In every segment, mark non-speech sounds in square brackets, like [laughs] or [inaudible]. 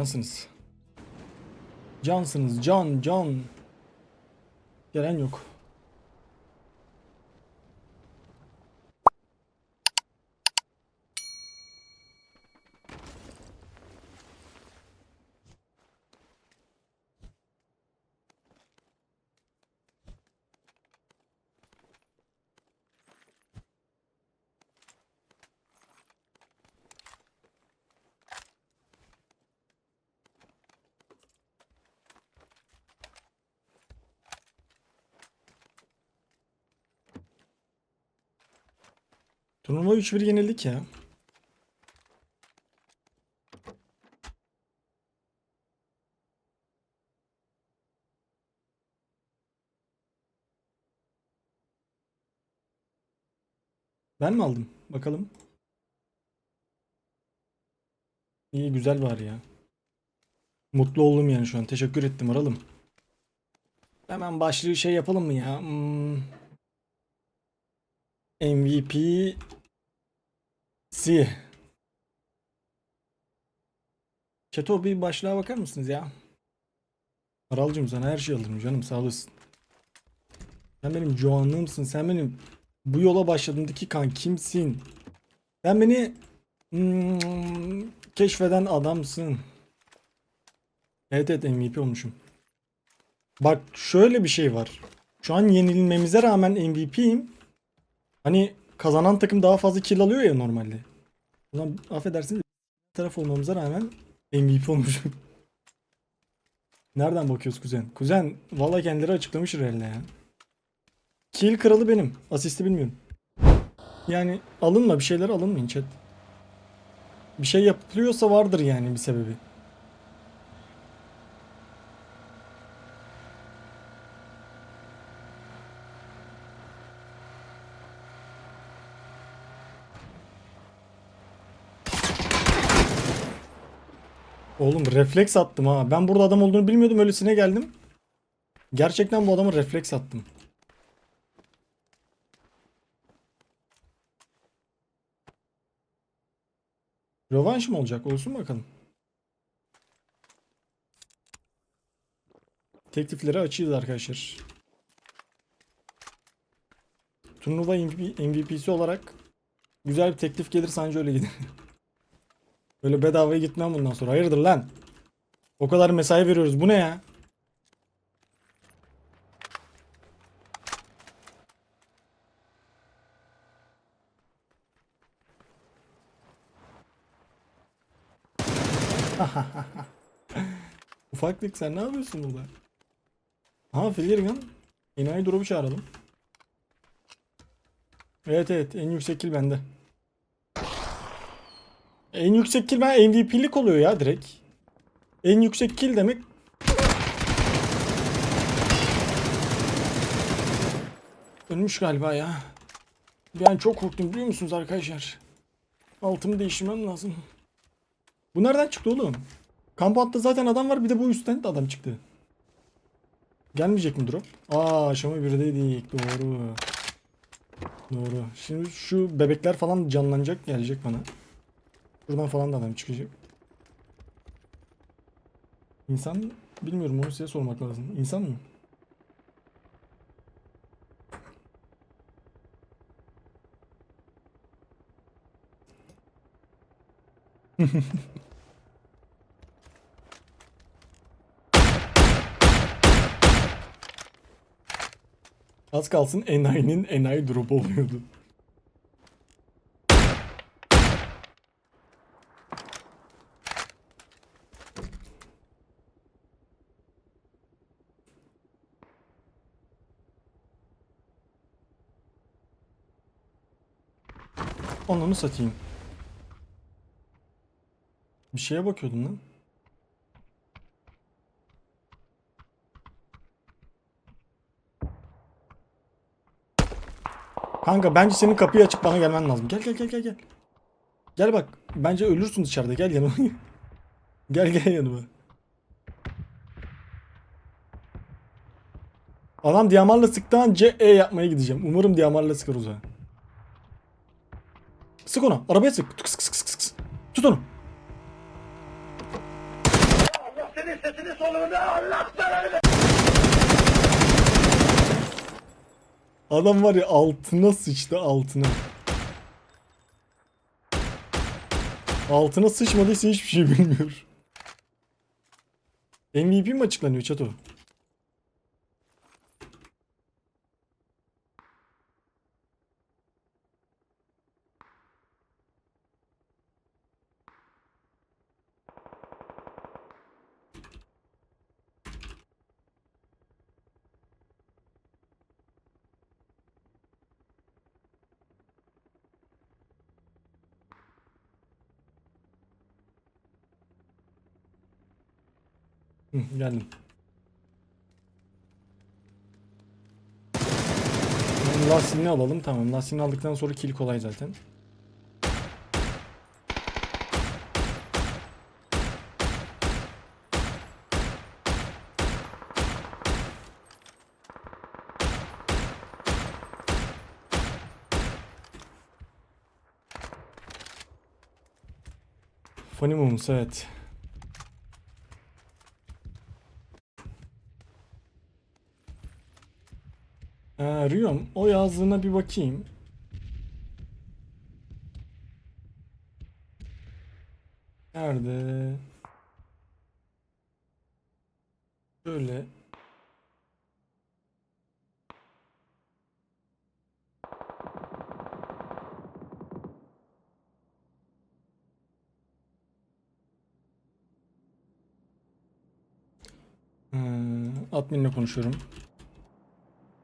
Cansınız. Cansınız. Can, can. Gelen yok. Turnuva 3-1 yenildik ya. Ben mi aldım? Bakalım. İyi güzel var ya. Mutlu oldum yani şu an. Teşekkür ettim aralım. Hemen başlığı şey yapalım mı ya? Hmm. MVP C. Çeto bir başlığa bakar mısınız ya? Aralcım sana her şey alırım canım sağ olasın. Sen benim canımsın. Sen benim bu yola başladığımdaki kan kimsin? Sen beni hmm, keşfeden adamsın. Evet evet MVP olmuşum. Bak şöyle bir şey var. Şu an yenilmemize rağmen MVP'yim. Hani kazanan takım daha fazla kill alıyor ya normalde. Ulan affedersiniz taraf olmamıza rağmen MVP olmuşum. [laughs] Nereden bakıyoruz kuzen? Kuzen valla kendileri açıklamış herhalde ya. Kill kralı benim. Asisti bilmiyorum. Yani alınma bir şeyler alınmayın chat. Bir şey yapılıyorsa vardır yani bir sebebi. Oğlum refleks attım ha. Ben burada adam olduğunu bilmiyordum öylesine geldim. Gerçekten bu adamı refleks attım. Rövanş mı olacak? Olsun bakalım. Teklifleri açığız arkadaşlar. Turnuva MVP MVP'si olarak güzel bir teklif gelirse anca öyle gidin. [laughs] Öyle bedavaya gitmem bundan sonra. Hayırdır lan? O kadar mesai veriyoruz. Bu ne ya? [laughs] Ufaklık sen ne yapıyorsun burada? Ha Filirgan. Enayi drop'u çağıralım. Evet evet en yüksek kill bende. En yüksek kill ben MVP'lik oluyor ya direkt. En yüksek kill demek Ölmüş galiba ya. Ben çok korktum biliyor musunuz arkadaşlar? Altımı değiştirmem lazım. Bu nereden çıktı oğlum? Kampanta zaten adam var bir de bu üstten de adam çıktı. Gelmeyecek mi drop? Aa aşama 1'deydik doğru. Doğru. Şimdi şu bebekler falan canlanacak gelecek bana. Buradan falan da adam çıkacak. İnsan bilmiyorum onu size sormak lazım. İnsan mı? [laughs] Az kalsın enayinin enayi drop oluyordu. Ananı satayım. Bir şeye bakıyordum lan. Kanka bence senin kapıyı açıp bana gelmen lazım. Gel gel gel gel gel. Gel bak. Bence ölürsün dışarıda. Gel yanıma. [laughs] gel gel yanıma. Adam diyamarla sıktığı an CE yapmaya gideceğim. Umarım diyamarla sıkar o zaman. Sık onu. Arabaya sık. Tık sık sık sık sık. Tut onu. Adam var ya altına sıçtı altına. Altına sıçmadıysa hiçbir şey bilmiyor. MVP mi açıklanıyor Çato? Hı, geldim. Yani Lastiğini alalım tamam. Lastiğini aldıktan sonra kill kolay zaten. Funny moments evet. Rion, o yazdığına bir bakayım. Nerede? Şöyle. Ee, adminle konuşuyorum.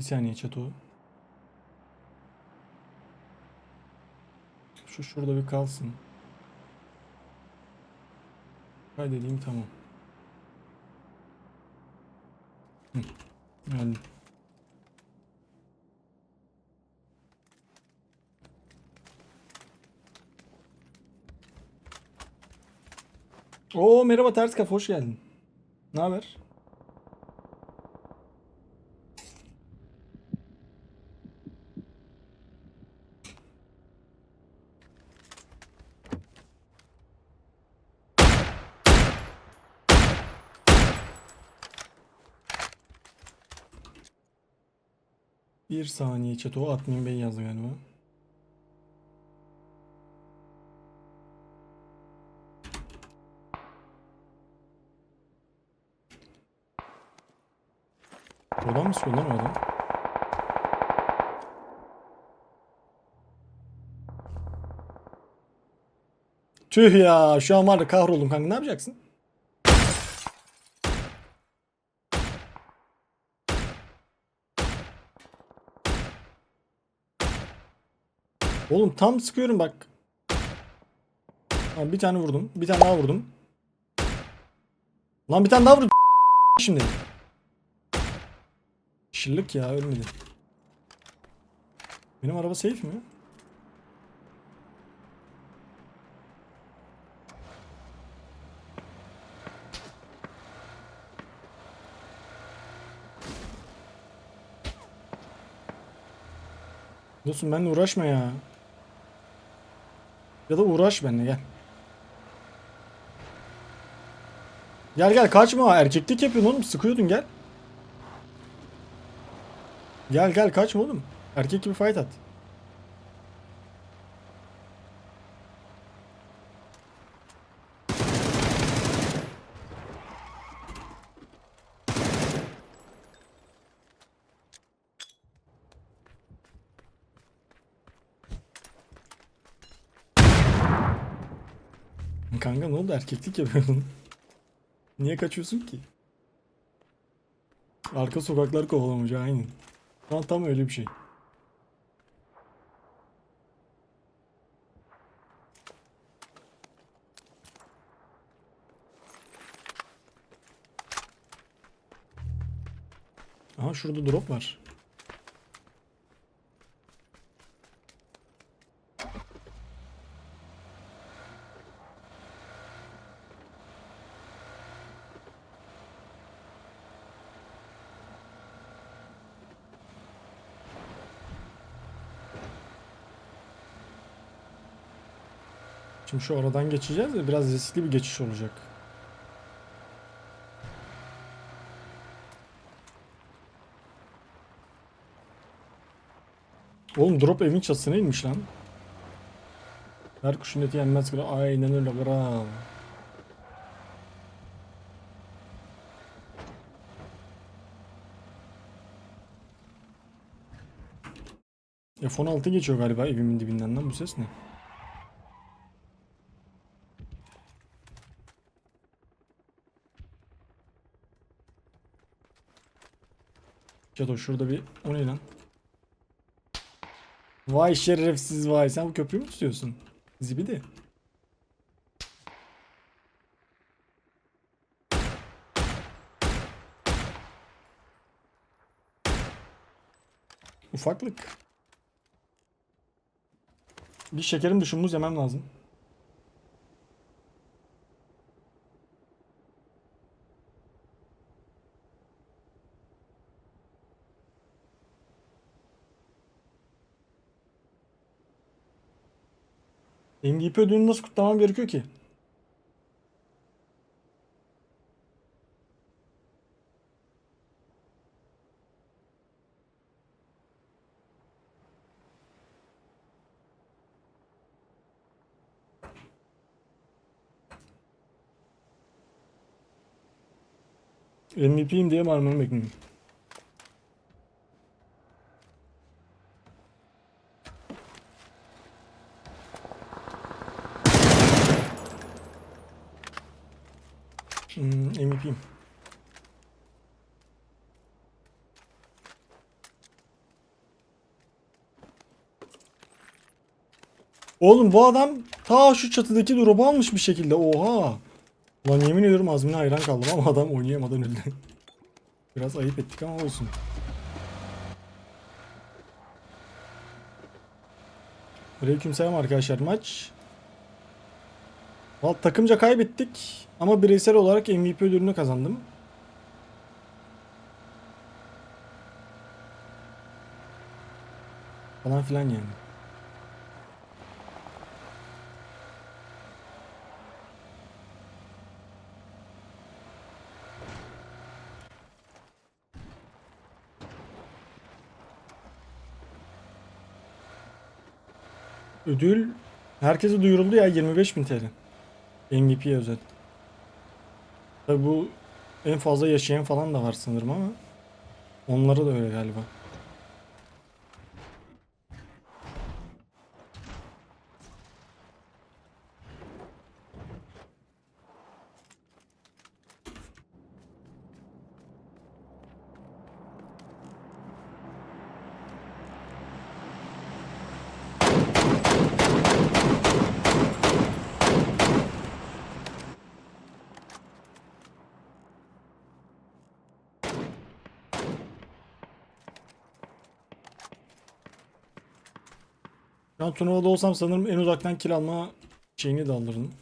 Bir saniye çato. Şu şurada bir kalsın. Kaydedeyim tamam. Hı, geldim. Oo merhaba ters kafa hoş geldin. Ne haber? Bir saniye chat o admin bey yazdı galiba. Oradan mı sıkıyor o adam? Tüh ya şu an var ya kahroldum kanka ne yapacaksın? Oğlum tam sıkıyorum bak. Tamam, bir tane vurdum. Bir tane daha vurdum. Lan bir tane daha vurdum. [laughs] Şimdi. Şıllık ya ölmedi. Benim araba safe mi? Dostum benimle uğraşma ya. Ya da uğraş benimle gel. Gel gel kaçma erkeklik yapıyorsun oğlum sıkıyordun gel. Gel gel kaçma oğlum. Erkek gibi fight at. Kanka ne oldu erkeklik yapıyordun. Niye kaçıyorsun ki? Arka sokaklar kovalamacı aynen. Tam, tam öyle bir şey. Aha şurada drop var. Çünkü şu oradan geçeceğiz de biraz riskli bir geçiş olacak. Oğlum drop evin çatısına inmiş lan. Her kuşun eti yenmez gra. Aynen öyle gram. F-16 geçiyor galiba evimin dibinden lan bu ses ne? Çato şurada bir o ne lan? Vay şerefsiz vay sen bu köprüyü mü tutuyorsun? Zibidi. Ufaklık. Bir şekerim düşün muz yemem lazım. MVP ödülünü nasıl kutlamam gerekiyor ki? MVP'yim diye bağırmanı bekliyorum. MVP'yim. Oğlum bu adam ta şu çatıdaki drop'u almış bir şekilde. Oha. Lan yemin ediyorum azmine hayran kaldım ama adam oynayamadan öldü. [laughs] Biraz ayıp ettik ama olsun. Aleykümselam arkadaşlar maç. Vallahi takımca kaybettik ama bireysel olarak MVP ödülünü kazandım. Falan filan yani. Ödül herkese duyuruldu ya 25.000 TL. MVP özel. Tabi bu en fazla yaşayan falan da var sanırım ama onlara da öyle galiba. Şu an turnuvada olsam sanırım en uzaktan kill alma şeyini de alırdım.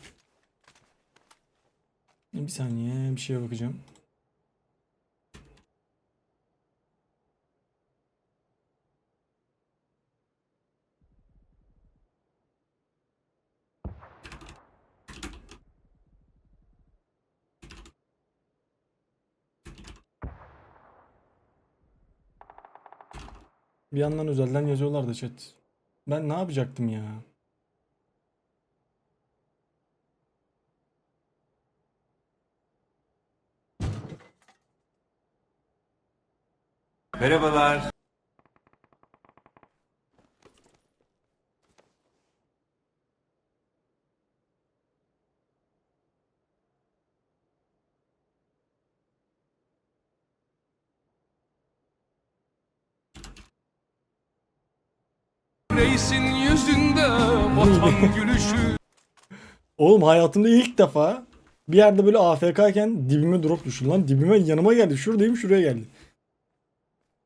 Bir saniye bir şeye bakacağım. Bir yandan özelden yazıyorlar da chat. Ben ne yapacaktım ya? Merhabalar. Reisin yüzünde vatan [laughs] gülüşü Oğlum hayatımda ilk defa bir yerde böyle AFK iken dibime drop düştü lan. Dibime yanıma geldi. Şuradayım şuraya geldi.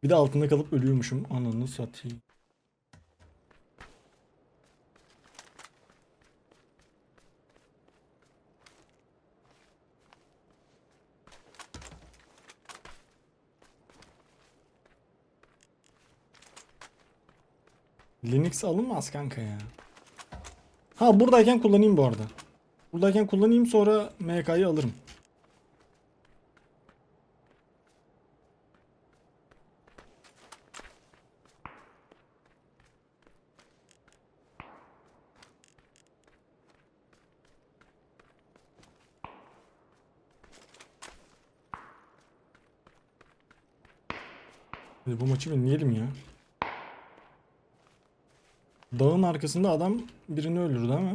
Bir de altında kalıp ölüyormuşum. Ananı satayım. Linux alınmaz kanka ya. Ha buradayken kullanayım bu arada. Buradayken kullanayım sonra MK'yı alırım. Bu maçı ben yiyelim ya. Dağın arkasında adam birini öldürdü ama.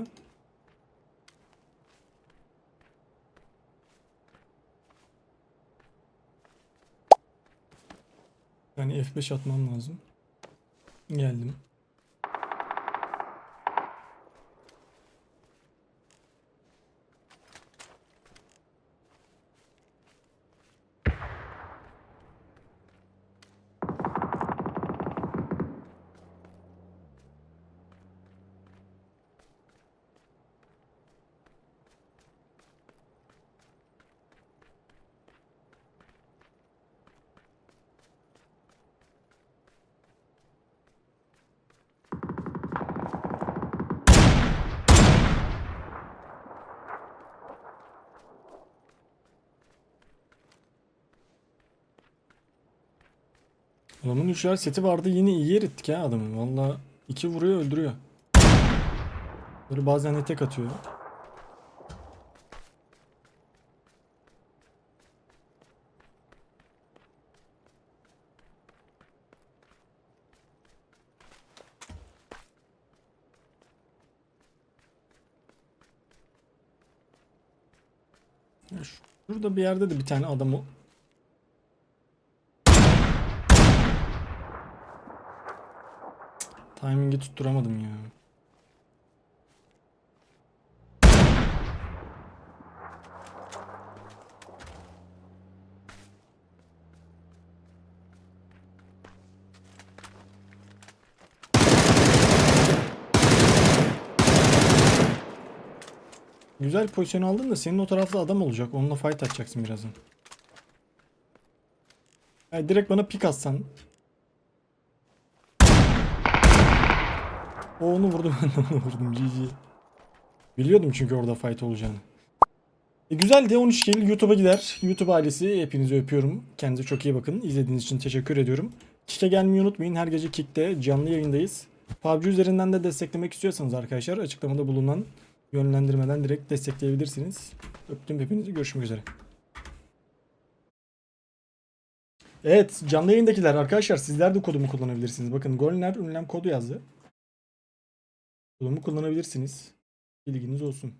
Yani F5 atmam lazım. Geldim. Adamın üçer seti vardı yine iyi erittik ya adamı. Valla iki vuruyor öldürüyor. Böyle bazen de tek atıyor. Şurada bir yerde de bir tane adam Timing'i tutturamadım ya. Güzel pozisyon aldın da senin o tarafta adam olacak. Onunla fight atacaksın birazdan. Yani direkt bana pik atsan. O onu vurdu [laughs] ben de onu vurdum. GG. Biliyordum çünkü orada fight olacağını. E güzel de 13 kill YouTube'a gider. YouTube ailesi hepinizi öpüyorum. Kendinize çok iyi bakın. İzlediğiniz için teşekkür ediyorum. Kick'e gelmeyi unutmayın. Her gece Kick'te canlı yayındayız. PUBG üzerinden de desteklemek istiyorsanız arkadaşlar açıklamada bulunan yönlendirmeden direkt destekleyebilirsiniz. Öptüm hepinizi. Görüşmek üzere. Evet canlı yayındakiler arkadaşlar sizler de kodumu kullanabilirsiniz. Bakın Golner ünlem kodu yazdı. Kodumu kullanabilirsiniz. Bilginiz olsun.